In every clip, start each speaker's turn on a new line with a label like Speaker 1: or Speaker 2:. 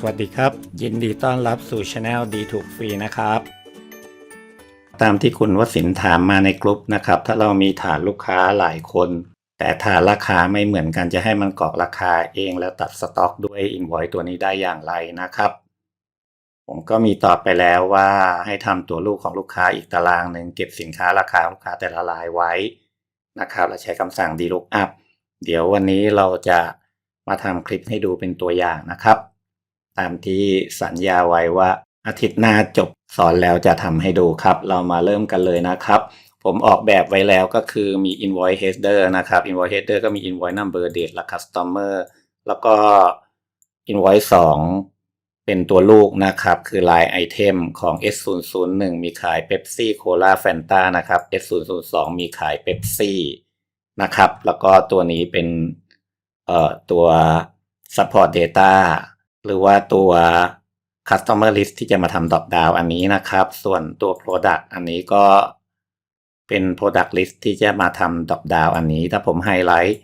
Speaker 1: สวัสดีครับ ยินดีต้อนรับสู่ช anel ดีถูกฟรีนะครับ ตามที่คุณวสินถามมาในกลุ่มนะครับ ถ้าเรามีฐานลูกค้าหลายคน แต่ฐานราคาไม่เหมือนกันจะให้มันกรอกราคาเองแล้วตัดสต็อกด้วย invoice ตัวนี้ได้อย่างไรนะครับ ผมก็มีตอบไปแล้วว่าให้ทำตัวลูกของลูกค้าอีกตารางหนึ่งเก็บสินค้าราคาลูกค้าแต่ละรายไว้นะครับแล้วใช้คำสั่ง d lookup เดี๋ยววันนี้เราจะมาทำคลิปให้ดูเป็นตัวอย่างนะครับ ตามที่สัญญาไว้ว่าอาทิตย์หน้าจบสอนแล้วจะทำให้ดูครับ เรามาเริ่มกันเลยนะครับ ผมออกแบบไว้แล้วก็คือมี invoice header นะครับ invoice header ก็มี invoice number date และ customer แล้วก็ invoice 2 เป็นตัวลูกนะครับ คือ line item ของ S001 มีขาย Pepsi Cola Fanta นะครับ S002 มีขาย Pepsi นะครับ แล้วก็ตัวนี้เป็นเอ่อตัว support data หรือว่าตัว customer list ที่จะมาทำ drop down อันนี้นะครับ ส่วนตัว product อันนี้ก็เป็น product list ที่จะมาทำ drop down อันนี้ ถ้าผมไฮไลท์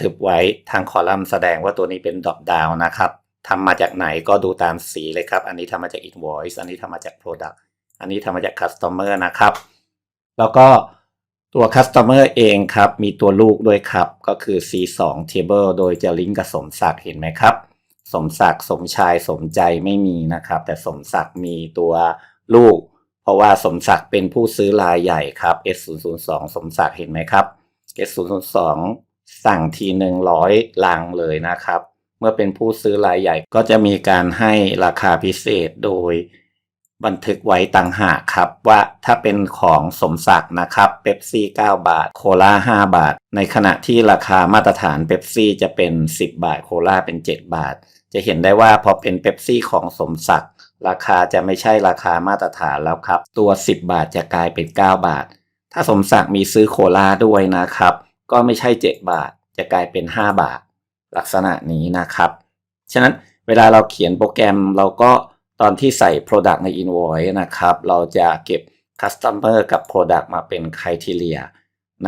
Speaker 1: ทึบๆไว้ทางคอลัมน์แสดงว่าตัวนี้เป็น drop down นะครับทำมาจากไหนก็ดูตามสีเลยครับ อันนี้ทำมาจาก invoice อันนี้ทำมาจาก product อันนี้ทำมาจาก customer นะครับ แล้วก็ตัว customer เองครับ มีตัวลูกด้วยครับ ก็คือ C2 table โดยจะลิงก์กับสมศักดิ์เห็นไหมครับ สมศักดิ์สมชายสมใจไม่มีนะครับ แต่สมศักดิ์มีตัวลูก เพราะว่าสมศักดิ์เป็นผู้ซื้อรายใหญ่ครับ S002 สมศักดิ์เห็นไหมครับ S002 สั่งทีหนึ่งร้อยลังเลยนะครับ เมื่อเป็นผู้ซื้อรายใหญ่ก็จะมีการให้ราคาพิเศษโดยบันทึกไว้ต่างหากครับว่าถ้าเป็นของสมศักดิ์นะครับเ e ปซี่ 9 บาท โคลา5 บาท ในขณะที่ราคามาตรฐานเ e ปซี่จะเป็น 10 บาท โคลาเป็น 7 บาท จะเห็นได้ว่าพอเป็นเ e ปซี่ของสมศักดิ์ราคาจะไม่ใช่ราคามาตรฐานแล้วครับ ตัว 10 บาทจะกลายเป็น 9 บาท ถ้าสมศักดิ์มีซื้อโคลาด้วยนะครับ ก็ไม่ใช่ 7 บาท จะกลายเป็น 5 บาท ลักษณะนี้นะครับ ฉะนั้นเวลาเราเขียนโปรแกรมเราก็ตอนที่ใส่ Product ใน Invoice นะครับ เราจะเก็บ Customer กับ Product มาเป็น Criteria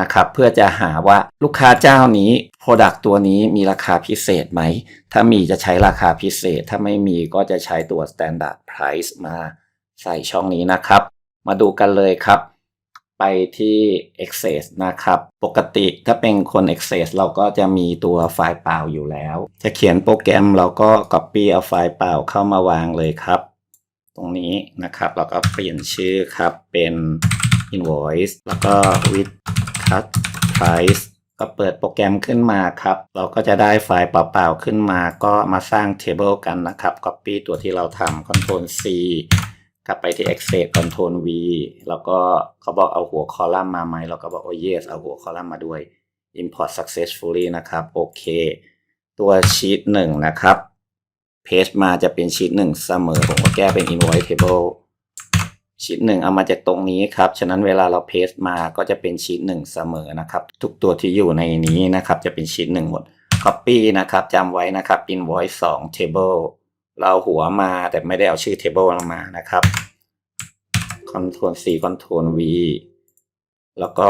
Speaker 1: นะครับเพื่อจะหาว่าลูกค้าเจ้านี้ Product ตัวนี้มีราคาพิเศษไหม ถ้ามีจะใช้ราคาพิเศษ ถ้าไม่มีก็จะใช้ตัว Standard Price มาใส่ช่องนี้นะครับ มาดูกันเลยครับ ไปที่ Access นะครับ ปกติถ้าเป็นคน Access เราก็จะมีตัวไฟล์เปล่าอยู่แล้ว จะเขียนโปรแกรมเราก็ Copy เอาไฟล์เปล่าเข้ามาวางเลยครับ ตรงนี้นะครับเราก็เปลี่ยนชื่อครับเป็น Invoice แล้วก็ with cut price ก็เปิดโปรแกรมขึ้นมาครับ เราก็จะได้ไฟล์เปล่าๆขึ้นมา ก็มาสร้าง Table กันนะครับ Copy ตัวที่เราทำ Ctrl C กลับไปที่ Access Ctrl V แล้วก็เขาบอกเอาหัวคอลัมน์มาไหม เราก็บอกโอ้ yes เอาหัวคอลัมน์มาด้วย import successfully นะครับ โอเค ตัวชีตหนึ่งนะครับ เพจมาจะเป็นชีตหนึ่งเสมอ ผมก็แก้เป็น invoice table ชีตหนึ่งเอามาจากตรงนี้ครับ ฉะนั้นเวลาเราเพจมาก็จะเป็นชีตหนึ่งเสมอนะครับ ทุกตัวที่อยู่ในนี้นะครับ จะเป็นชีตหนึ่งหมด copy นะครับจำไว้นะครับ invoice 2 table เราหัวมาแต่ไม่ได้เอาชื่อ table มานะครับ Ctrl C Ctrl V แล้วก็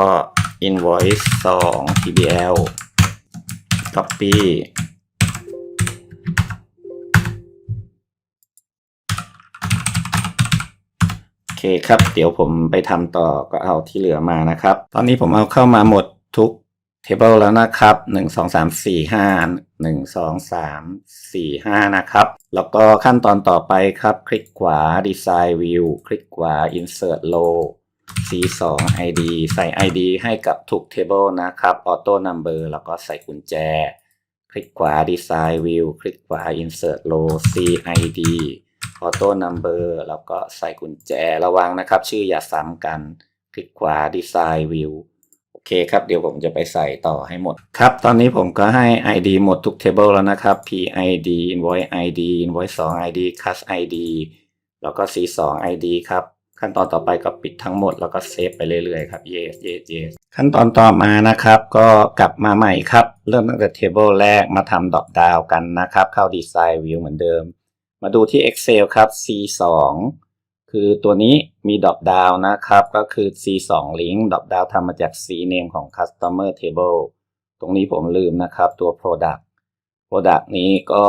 Speaker 1: invoice 2 TBL copy เคครับ เดี๋ยวผมไปทำต่อก็เอาที่เหลือมานะครับ ตอนนี้ผมเอาเข้ามาหมดทุก table แล้วนะครับ 1 2 3 4 5 1 2 3 4 5 นะครับ แล้วก็ขั้นตอนต่อไปครับ คลิกขวา design view คลิกขวา insert row C2 ID ใส่ ID ให้กับทุก table นะครับ auto number แล้วก็ใส่กุญแจ คลิกขวา design view คลิกขวา insert row CID auto number แล้วก็ใส่กุญแจระวังนะครับ ชื่ออย่าซ้ำกัน คลิกขวา design view โอเคครับเดี๋ยวผมจะไปใส่ต่อให้หมดครับ ตอนนี้ผมก็ให้ ID หมดทุก table แล้วนะครับ PID invoice ID invoice 2 ID cus ID แล้วก็ C2 ID ครับขั้นตอนต่อไปก็ปิดทั้งหมดแล้วก็เซฟไปเรื่อยๆครับ yes yes yes ขั้นตอนต่อมานะครับ ก็กลับมาใหม่ครับ เริ่มตั้งแต่ table แรกมาทำ drop down กันนะครับ เข้า design view เหมือนเดิม มาดูที่ Excel ครับ C2 คือตัวนี้มี drop down นะครับ ก็คือ C2 link drop down ทำมาจาก C name ของ customer table ตรงนี้ผมลืมนะครับตัว product product นี้ก็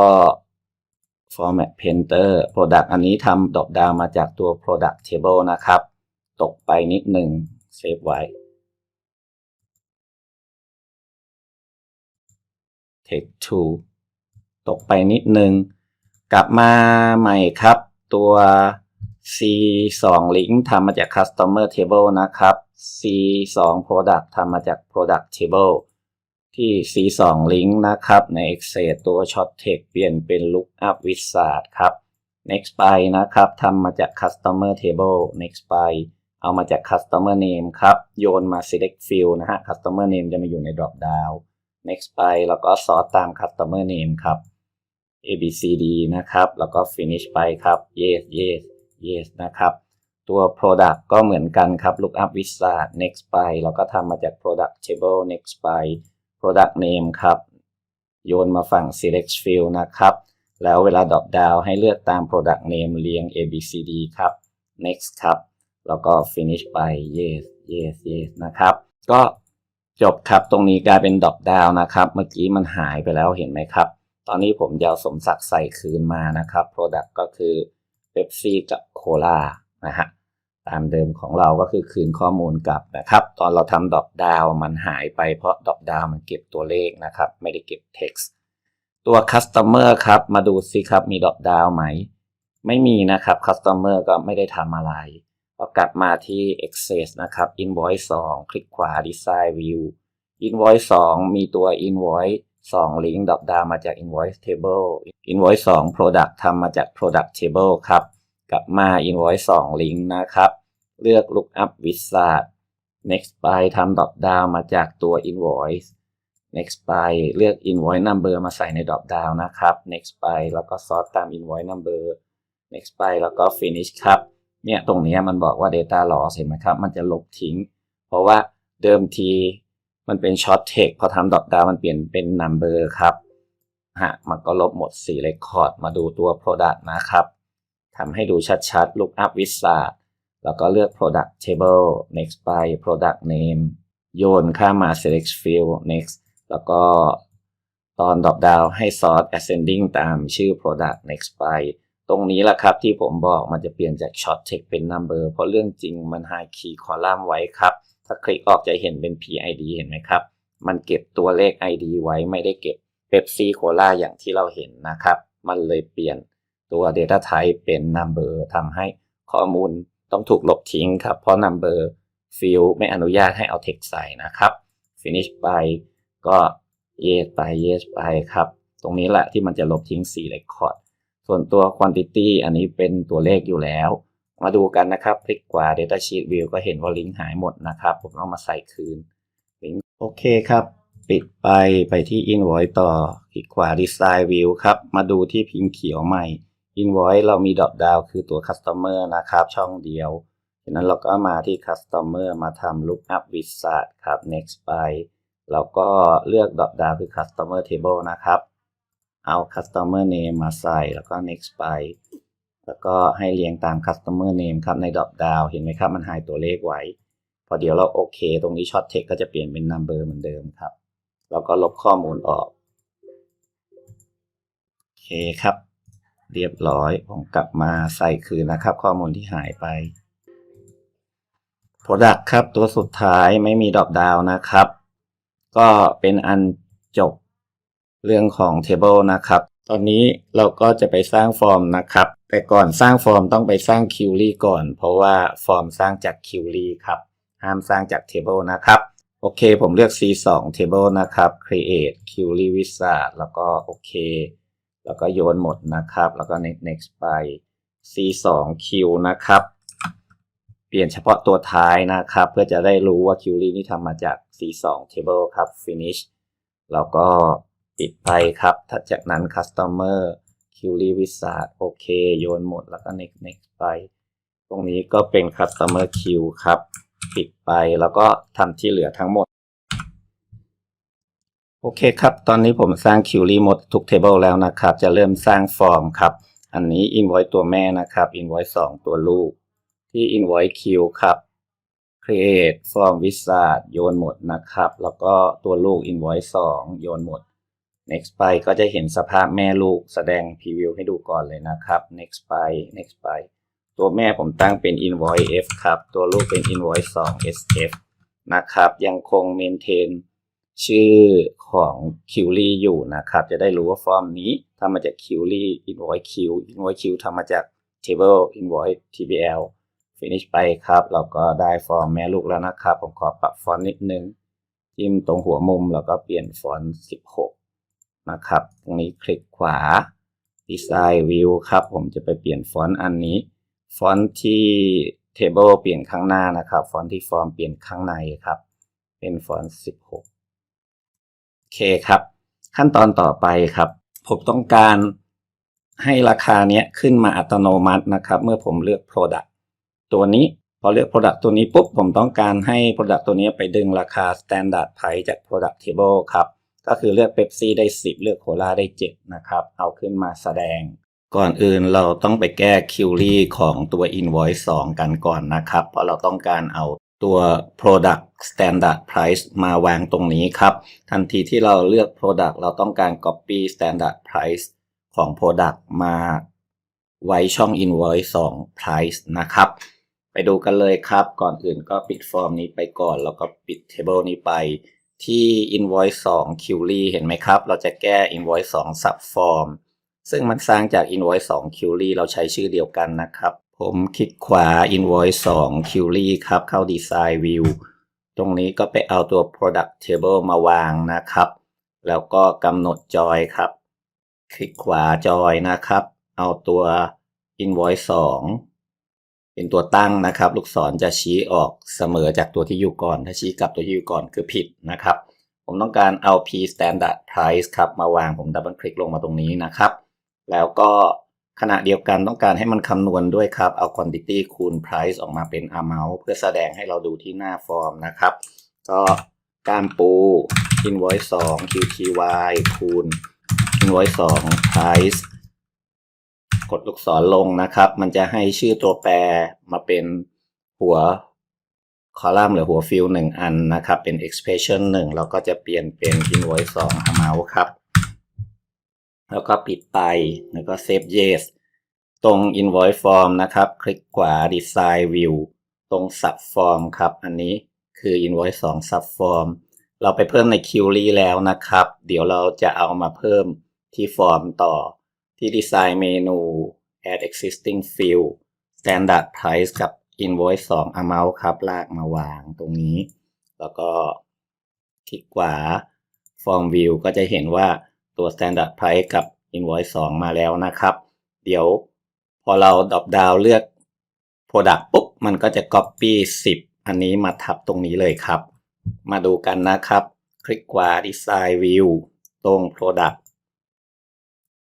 Speaker 1: format painter product อันนี้ทำดรอปดาวมาจากตัว product table นะครับ ตกไปนิดหนึ่งเซฟไว้ take two ตกไปนิดหนึ่ง กลับมาใหม่ครับ ตัว C 2 link ทำมาจาก customer table นะครับ C 2 product ทำมาจาก product table ที่ C 2 link นะครับ ใน Excel ตัว short text เปลี่ยนเป็น lookup wizard ครับ next by นะครับทำมาจาก customer table next by เอามาจาก customer name ครับ โยนมา select field นะฮะ customer name จะมาอยู่ใน drop down next by แล้วก็ sort ตาม customer name ครับ A B C D นะครับ แล้วก็ finish ไปครับ yes yes yes นะครับ ตัว product ก็เหมือนกันครับ lookup wizard next by แล้วก็ทำมาจาก product table next by product name ครับ โยนมาฝั่ง select field นะครับ แล้วเวลา drop down ให้เลือกตาม product name เรียง A B C D ครับ next ครับ แล้วก็ finish ไป yes yes yes นะครับ ก็จบครับ ตรงนี้กลายเป็น drop down นะครับ เมื่อกี้มันหายไปแล้วเห็นไหมครับ ตอนนี้ผมจะเอาสมศักดิ์ใส่คืนมานะครับ Product ก็คือเ e p ซี่กับโคลานะฮะตามเดิมของเราก็คือคืนข้อมูลกลับนะครับ ตอนเราทำดอปดาวมันหายไปเพราะดอปดาวมันเก็บตัวเลขนะครับ ไม่ได้เก็บ text ตัว customer ครับ มาดูสิครับมีดอปดาวไหม ไม่มีนะครับ customer ก็ไม่ได้ทำอะไรพอกลับมาที่ access นะครับ invoice 2 คลิกขวา design view invoice 2 มีตัว invoice 2 link ดรอปดาวมาจาก invoice table invoice 2 product ทำมาจาก product table ครับ กลับมา invoice 2 link นะครับ เลือก lookup wizard next by ทำ drop down มาจากตัว invoice next by เลือก invoice number มาใส่ใน drop down นะครับ next by แล้วก็ sort ตาม invoice number next by แล้วก็ finish ครับ เนี่ยตรงนี้มันบอกว่า data loss เห็นไหมครับ มันจะลบทิ้ง เพราะว่าเดิมที มันเป็นช็อตเทคพอทำดอทดาวมันเปลี่ยนเป็นนัมเบอร์ครับฮะมันก็ลบหมดลคคอร์ดมาดูตัว Product นะครับทำให้ดูชัดๆ Lookup Wizard แล้วก็เลือก Product Table Next by Product Name โยนข้ามา Select Field Next แล้วก็ตอนดอปดาวให้ Sort Ascending ตามชื่อ Product Next by ตรงนี้แหละครับที่ผมบอกมันจะเปลี่ยนจาก Short Text เป็น Number เพราะเรื่องจริงมัน High Key Column ไว้ครับ ถ้าคลิกออกจะเห็นเป็น PID เห็นไหมครับ มันเก็บตัวเลข ID ไว้ไม่ได้เก็บ Pepsi Cola อย่างที่เราเห็นนะครับ มันเลยเปลี่ยนตัว Data Type เป็น Number ทำให้ข้อมูลต้องถูกลบทิ้งครับ เพราะ Number Field ไม่อนุญาตให้เอา Text ใส่นะครับ Finish ไปก็ Yes ไป Yes ไปครับ ตรงนี้แหละที่มันจะลบทิ้ง4 Record ส่วนตัว Quantity อันนี้เป็นตัวเลขอยู่แล้ว มาดูกันนะครับ คลิกขวา Data Sheet View ก็เห็นว่าลิงก์หายหมดนะครับ ผมเอามาใส่คืนลิงก์โอเคครับ ปิดไปไปที่ Invoice ต่อ คลิกขวา Design View ครับ มาดูที่พิมพ์เขียวใหม่ Invoice เรามี Drop Down คือตัว Customer นะครับ ช่องเดียวฉะนั้นเราก็มาที่ Customer มาทำ Lookup Wizard ครับ Next ไปเราก็เลือก Drop Down คือ Customer Table นะครับ เอา Customer Name มาใส่แล้วก็ Next ไป แล้วก็ให้เรียงตาม customer name ครับใน drop down เห็นไหมครับ มันหายตัวเลขไว้ พอเดี๋ยวเราโอเค ตรงนี้ short text ก็จะเปลี่ยนเป็น number เหมือนเดิมครับ แล้วก็ลบข้อมูลออก โอเคครับ เรียบร้อย ผมกลับมาใส่คืนนะครับ ข้อมูลที่หายไป product ครับตัวสุดท้ายไม่มี drop down นะครับ ก็เป็นอันจบเรื่องของ table นะครับ ตอนนี้เราก็จะไปสร้างฟอร์มนะครับ แต่ก่อนสร้างฟอร์มต้องไปสร้างคิวรี่ก่อน เพราะว่าฟอร์มสร้างจากคิวรี่ครับ ห้ามสร้างจาก table นะครับ โอเค ผมเลือก C2 table นะครับ create query wizard แล้วก็โอเค แล้วก็โยนหมดนะครับ แล้วก็ next next ไป C2 Q นะครับ เปลี่ยนเฉพาะตัวท้ายนะครับ เพื่อจะได้รู้ว่า query นี่ทำมาจาก C2 table ครับ finish แล้วก็ปิดไปครับถัดจากนั้น customer query wizard โอเค โยนหมดแล้วก็ next next ไป ตรงนี้ก็เป็น customer queue ครับ ปิดไปแล้วก็ทำที่เหลือทั้งหมด โอเคครับ ตอนนี้ผมสร้าง query หมดทุก table แล้วนะครับ จะเริ่มสร้างฟอร์มครับ อันนี้ invoice ตัวแม่นะครับ invoice 2 ตัวลูก ที่ invoice queue ครับ create form wizard โยนหมดนะครับ แล้วก็ตัวลูก invoice 2 โยนหมด next ไปก็จะเห็นสภาพแม่ลูกแสดงพรีวิวให้ดูก่อนเลยนะครับ next ไป next ไปตัวแม่ผมตั้งเป็น invoice F ครับ ตัวลูกเป็น invoice 2 SF นะครับ ยังคง maintain ชื่อของ q u e r y อยู่นะครับ จะได้รู้ว่าฟอร์มนี้ทำมาจาก q u e r y invoice Q invoice Q ทำมาจาก table invoice TBL finish ไปครับ เราก็ได้ฟอร์มแม่ลูกแล้วนะครับ ผมขอปรับฟอนต์นิดนึงจิ้มตรงหัวมุมแล้วก็เปลี่ยนฟอนต์16 นะครับ ตรงนี้คลิกขวา Design View ครับ ผมจะไปเปลี่ยนฟอนต์อันนี้ ฟอนต์ที่ Table เปลี่ยนข้างหน้านะครับ ฟอนต์ที่ฟอร์มเปลี่ยนข้างในครับ เป็นฟอนต์ 16 โอเคครับ ขั้นตอนต่อไปครับ ผมต้องการให้ราคาเนี้ยขึ้นมาอัตโนมัตินะครับ เมื่อผมเลือก Product ตัวนี้พอเลือก Product ตัวนี้ปุ๊บผมต้องการให้ Product ตัวนี้ไปดึงราคา Standard Price จาก Product Table ครับ ก็คือเลือก Pepsi ได้ 10 เลือกโคลาได้ 7 นะครับ เอาขึ้นมาแสดง ก่อนอื่นเราต้องไปแก้ Query ของตัว Invoice 2 กันก่อนนะครับ เพราะเราต้องการเอาตัว Product Standard Price มาวางตรงนี้ครับ ทันทีที่เราเลือก Product เราต้องการ Copy Standard Price ของ Product มาไว้ช่อง Invoice 2 Price นะครับ ไปดูกันเลยครับ ก่อนอื่นก็ปิดฟอร์มนี้ไปก่อน แล้วก็ปิด Table นี้ไป ที่ invoice 2 query เห็นไหมครับ เราจะแก้ invoice 2 subform ซึ่งมันสร้างจาก invoice 2 query เราใช้ชื่อเดียวกันนะครับ ผมคลิกขวา invoice 2 query ครับ เข้า design view ตรงนี้ก็ไปเอาตัว product table มาวางนะครับ แล้วก็กำหนด joy ครับ คลิกขวา joy นะครับ เอาตัว invoice 2 เป็นตัวตั้งนะครับ ลูกศรจะชี้ออกเสมอจากตัวที่อยู่ก่อน ถ้าชี้กลับตัวที่อยู่ก่อนคือผิดนะครับ ผมต้องการเอา p standard price ครับมาวางผมดับเบิลคลิกลงมาตรงนี้นะครับ แล้วก็ขณะเดียวกันต้องการให้มันคำนวณด้วยครับ เอา quantity คูณ price ออกมาเป็น amount เพื่อแสดงให้เราดูที่หน้าฟอร์มนะครับ ก็การปู invoice 2 qty คูณ invoice 2 price กดลูกศรลงนะครับ มันจะให้ชื่อตัวแปรมาเป็นหัวคอลัมน์หรือหัวฟิลหนึ่งอันนะครับ เป็น expression หนึ่งแล้วก็จะเปลี่ยนเป็น invoice 2 amount ครับ แล้วก็ปิดไป แล้วก็ save yes ตรง invoice form นะครับ คลิกขวา design view ตรง sub form ครับ อันนี้คือ invoice 2 sub form เราไปเพิ่มใน query แล้วนะครับ เดี๋ยวเราจะเอามาเพิ่มที่ฟอร์มต่อ ที่ design เมนู add existing field standard price กับ invoice 2 amount ครับ ลากมาวางตรงนี้ แล้วก็คลิกขวา form view ก็จะเห็นว่าตัว standard price กับ invoice 2 มาแล้วนะครับ เดี๋ยวพอเราดรอปดาวเลือก product ปุ๊บ มันก็จะ copy 10 อันนี้มาทับตรงนี้เลยครับ มาดูกันนะครับ คลิกขวา design view ตรง product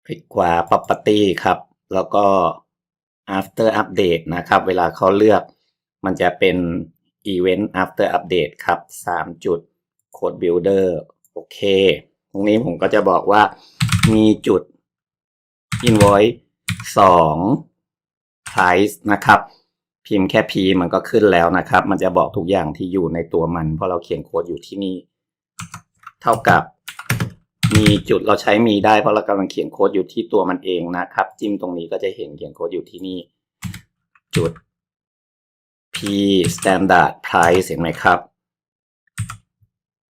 Speaker 1: คลิกขวา property ครับ แล้วก็ after update นะครับ เวลาเขาเลือกมันจะเป็น event after update ครับ 3 จุด code builder โอเค ตรงนี้ผมก็จะบอกว่ามีจุด invoice 2 price นะครับ พิมพ์แค่ p มันก็ขึ้นแล้วนะครับ มันจะบอกทุกอย่างที่อยู่ในตัวมัน เพราะเราเขียนโค้ดอยู่ที่นี่ เท่ากับ มีจุดเราใช้มีได้เพราะเรากำลังเขียนโค้ดอยู่ที่ตัวมันเองนะครับ จิ้มตรงนี้ก็จะเห็นเขียนโค้ดอยู่ที่นี่ จุด p standard price เห็นไหมครับ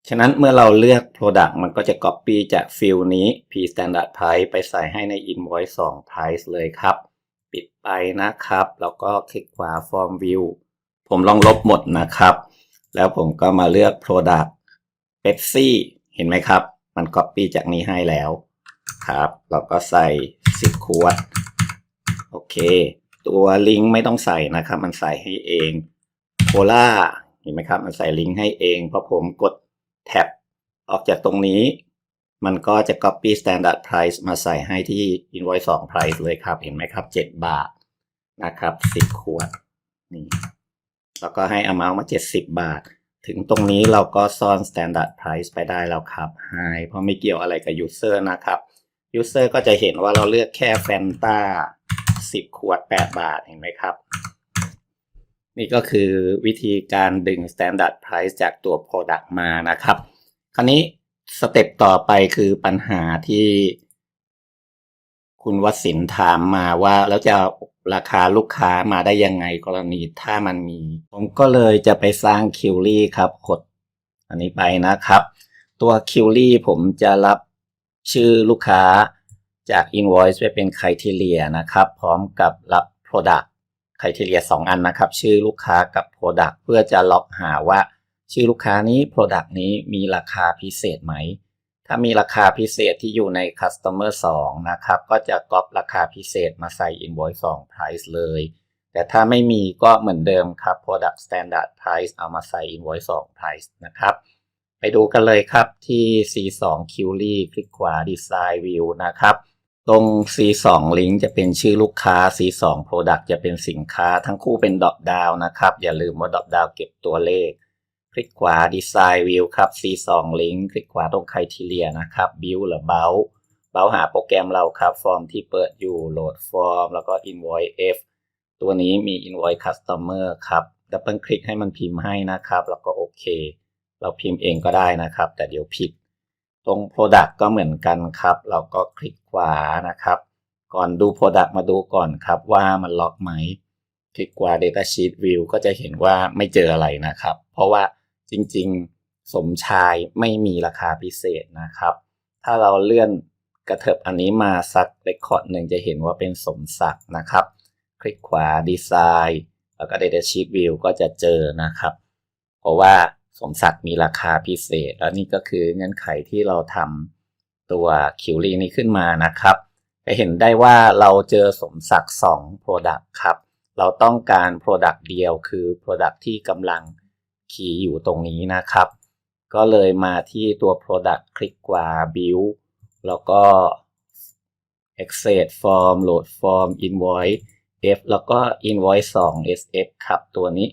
Speaker 1: ฉะนั้นเมื่อเราเลือก product มันก็จะ copy จากฟิลนี้ p standard price ไปใส่ให้ใน invoice 2 price เลยครับ ปิดไปนะครับ แล้วก็คลิกขวา form view ผมลองลบหมดนะครับ แล้วผมก็มาเลือก product Pepsi เห็นไหมครับ มัน copy จากนี้ให้แล้วครับ เราก็ใส่ 10 ขวด โอเค ตัวลิงก์ไม่ต้องใส่นะครับ มันใส่ให้เองโคลาเห็นไหมครับ มันใส่ลิงก์ให้เองเพราะผมกดแท็บออกจากตรงนี้ มันก็จะ copy standard price มาใส่ให้ที่ invoice 2 price เลยครับ เห็นไหมครับ 7 บาทนะครับ 10 ขวดนี่แล้วก็ให้ amount มา 70 บาท ถึงตรงนี้เราก็ซ่อน standard price ไปได้แล้วครับ high เพราะไม่เกี่ยวอะไรกับ user นะครับ user ก็จะเห็นว่าเราเลือกแค่ Fanta 10 ขวด 8 บาท เห็นไหมครับ นี่ก็คือวิธีการดึง standard price จากตัว product มานะครับ คราวนี้สเต็ปต่อไปคือปัญหาที่คุณวสินถามมาว่าแล้วจะ ราคาลูกค้ามาได้ยังไงกรณีถ้ามันมี ผมก็เลยจะไปสร้างคิวรี่ครับกดอันนี้ไปนะครับ ตัวคิวรี่ผมจะรับชื่อลูกค้าจาก Invoice ไปเป็น Criteria นะครับ พร้อมกับรับ Product Criteria 2 อันนะครับ ชื่อลูกค้ากับ Product เพื่อจะล็อกหาว่า ชื่อลูกค้านี้ Product นี้มีราคาพิเศษไหม ถ้ามีราคาพิเศษที่อยู่ใน Customer 2 นะครับ ก็จะก๊อปราคาพิเศษมาใส่ Invoice 2 Price เลย แต่ถ้าไม่มีก็เหมือนเดิมครับ Product Standard Price เอามาใส่ Invoice 2 Price นะครับ ไปดูกันเลยครับที่ C2 q u e r y คลิกขวา Design View นะครับ ตรง C2 Link จะเป็นชื่อลูกค้า C2 Product จะเป็นสินค้า ทั้งคู่เป็น Drop Down นะครับ อย่าลืมว่า Drop Down เก็บตัวเลข คลิกขวา Design View ครับ C2 Link คลิกขวาตรง Criteria นะครับ Build หรือ b o u เบาหาโปรแกรมเราครับ ฟอร์มที่เปิดอยู่โหลดฟอร์ม แล้วก็ Invoice F ตัวนี้มี Invoice Customer ครับดับเบิลคลิกให้มันพิมพ์ให้นะครับ แล้วก็โอเค เราพิมพ์เองก็ได้นะครับ แต่เดี๋ยวผิด ตรง Product ก็เหมือนกันครับ เราก็คลิกขวานะครับ ก่อนดู Product มาดูก่อนครับว่ามันล็อกไหม คลิกขวา Data Sheet View ก็จะเห็นว่าไม่เจออะไรนะครับ เพราะว่า จริงๆ สมชายไม่มีราคาพิเศษนะครับ ถ้าเราเลื่อนกระเถิบอันนี้มาสักเรคคอร์ดหนึ่งจะเห็นว่าเป็นสมศักดิ์นะครับ คลิกขวา Design แล้วก็ Data Sheet View ก็จะเจอนะครับ เพราะว่าสมศักดิ์มีราคาพิเศษ แล้วนี่ก็คือเงื่อนไขที่เราทำตัวคิวรีนี้ขึ้นมานะครับจะเห็นได้ว่าเราเจอสมศักดิ์2 Product ครับ เราต้องการ Product เดียวคือ Product ที่กำลัง คีย์อยู่ตรงนี้นะครับ ก็เลยมาที่ตัว Product คลิกขวา Build แล้วก็ Access Form Load Form Invoice F แล้วก็ Invoice 2 SF ครับตัวนี้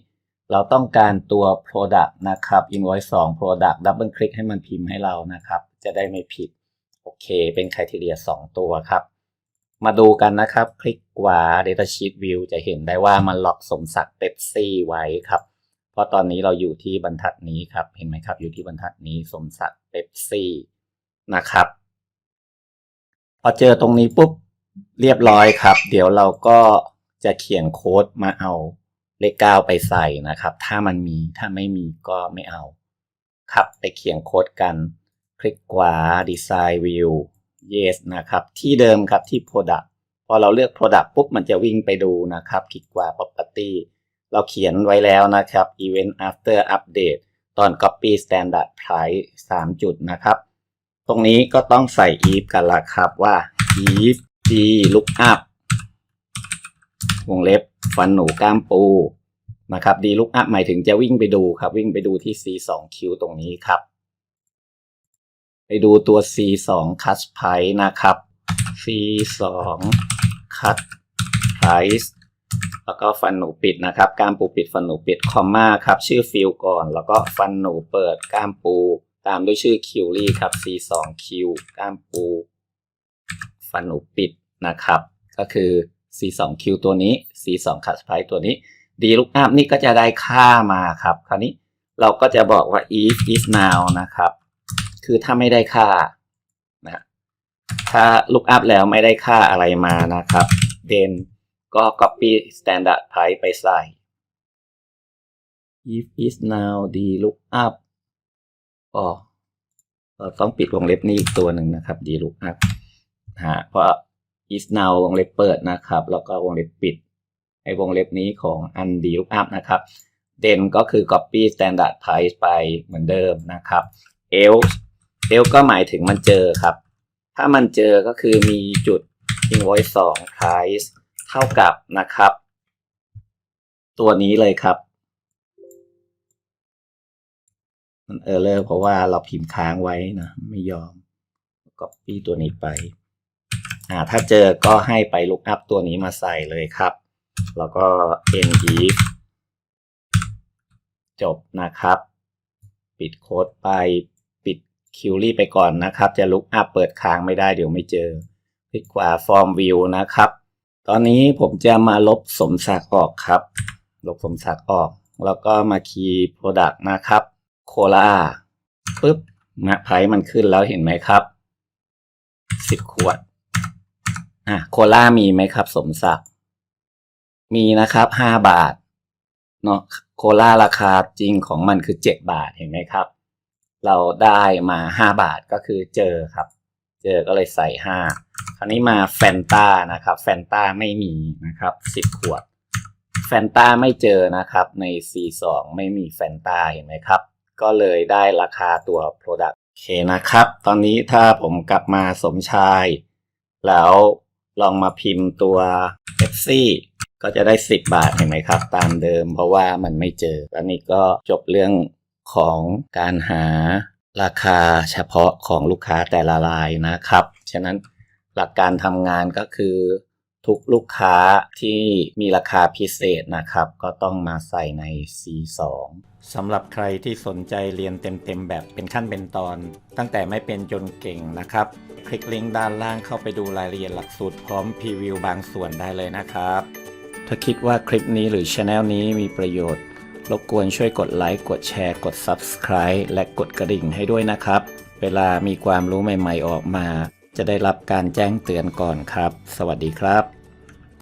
Speaker 1: เราต้องการตัว Product นะครับ Invoice 2 Product ดับเบิลคลิกให้มันพิมพ์ให้เรานะครับ จะได้ไม่ผิด โอเค เป็น Criteria 2ตัวครับ มาดูกันนะครับ คลิกขวา Data Sheet View จะเห็นได้ว่ามันล็อกสมศักดิ์เ e ปซี่ไว้ครับ เพราะตอนนี้เราอยู่ที่บรรทัดนี้ครับ เห็นไหมครับ อยู่ที่บรรทัดนี้สมศักดิ์เ e ปซี่นะครับ พอเจอตรงนี้ปุ๊บเรียบร้อยครับ เดี๋ยวเราก็จะเขียนโค้ดมาเอาเลขเก้าไปใส่นะครับ ถ้ามันมีถ้าไม่มีก็ไม่เอา ครับไปเขียนโค้ดกัน คลิกขวา Design View Yes นะครับ ที่เดิมครับที่ Product พอเราเลือก Product ปุ๊บมันจะวิ่งไปดูนะครับ คลิกขวา Property เราเขียนไว้แล้วนะครับ Event After Update ตอน Copy Standard Price 3 จุดนะครับ ตรงนี้ก็ต้องใส่ if กันละครับว่า if d lookup วงเล็บฟันหนูก้ามปูนะครับ d lookup หมายถึงจะวิ่งไปดูครับ วิ่งไปดูที่ c 2 q ตรงนี้ครับ ไปดูตัว c 2 cut price นะครับ c 2 cut price แล้วก็ฟันหนูปิดนะครับ ก้ามปูปิดฟันหนูปิดคอมมาครับ ชื่อฟิลก่อน แล้วก็ฟันหนูเปิดก้ามปู ตามด้วยชื่อคิวรี่ครับ c 2 q ก้ามปู ฟันหนูปิดนะครับ ก็คือ c 2 q ตัวนี้ c 2 cut price ตัวนี้ d lookup นี่ก็จะได้ค่ามาครับ คราวนี้เราก็จะบอกว่า if is now นะครับ คือถ้าไม่ได้ค่านะถ้า lookup แล้วไม่ได้ค่าอะไรมานะครับ then ก็ copy standard price ไปใส่ if is now d lookup อ๋อเราต้องปิดวงเล็บนี้อีกตัวหนึ่งนะครับ d lookup ฮะเพราะ is now วงเล็บเปิดนะครับ แล้วก็วงเล็บปิดไอ้วงเล็บนี้ของ un d lookup นะครับ then ก็คือ copy standard price ไปเหมือนเดิมนะครับ else else ก็หมายถึงมันเจอครับ ถ้ามันเจอก็คือมีจุด invoice 2 price เท่ากับนะครับ ตัวนี้เลยครับมันเออเลอร์เพราะว่าเราพิมพ์ค้างไว้นะไม่ยอม copy ตัวนี้ไปอ่าถ้าเจอก็ให้ไป look up ตัวนี้มาใส่เลยครับ แล้วก็ end if จบนะครับ ปิดโค้ดไปปิดคิวรี่ไปก่อนนะครับ จะ look up เปิดค้างไม่ได้เดี๋ยวไม่เจอ คลิกขวา form view นะครับ ตอนนี้ผมจะมาลบสมศักดิ์ออกครับ ลบสมศักดิ์ออก แล้วก็มาคีย์ product นะครับ โคลาปึ๊บนะไพรส์มันขึ้นแล้วเห็นไหมครับสิบขวด อะ โคลามีไหมครับ สมศักดิ์ มีนะครับห้าบาท เนาะโคลาราคาจริงของมันคือเจ็ดบาทเห็นไหมครับ เราได้มาห้าบาทก็คือเจอครับ เจอก็เลยใส่ห้าคราวนี้มาแฟนตานะครับแฟนตาไม่มีนะครับสิบขวดแฟนตาไม่เจอนะครับใน C2 ไม่มีแฟนตาเห็นไหมครับ ก็เลยได้ราคาตัว Product โอเคนะครับ ตอนนี้ถ้าผมกลับมาสมชาย แล้วลองมาพิมพ์ตัว Pepsi ก็จะได้ 10 บาทเห็นไหมครับ ตามเดิมเพราะว่ามันไม่เจอแล้วนี่ก็จบเรื่องของการหา ราคาเฉพาะของลูกค้าแต่ละรายนะครับ ฉะนั้นหลักการทำงานก็คือทุกลูกค้าที่มีราคาพิเศษนะครับ ก็ต้องมาใส่ใน C2 สำหรับใครที่สนใจเรียนเต็มๆแบบเป็นขั้นเป็นตอน ตั้งแต่ไม่เป็นจนเก่งนะครับ คลิกลิงก์ด้านล่างเข้าไปดูรายละเอียดหลักสูตรพร้อมพรีวิวบางส่วนได้เลยนะครับ ถ้าคิดว่าคลิปนี้หรือช anel นี้มีประโยชน์ รบกวนช่วยกดไลค์ กดแชร์ กด Subscribe และกดกระดิ่งให้ด้วยนะครับ เวลามีความรู้ใหม่ ๆ ออกมา จะได้รับการแจ้งเตือนก่อนครับ สวัสดีครับ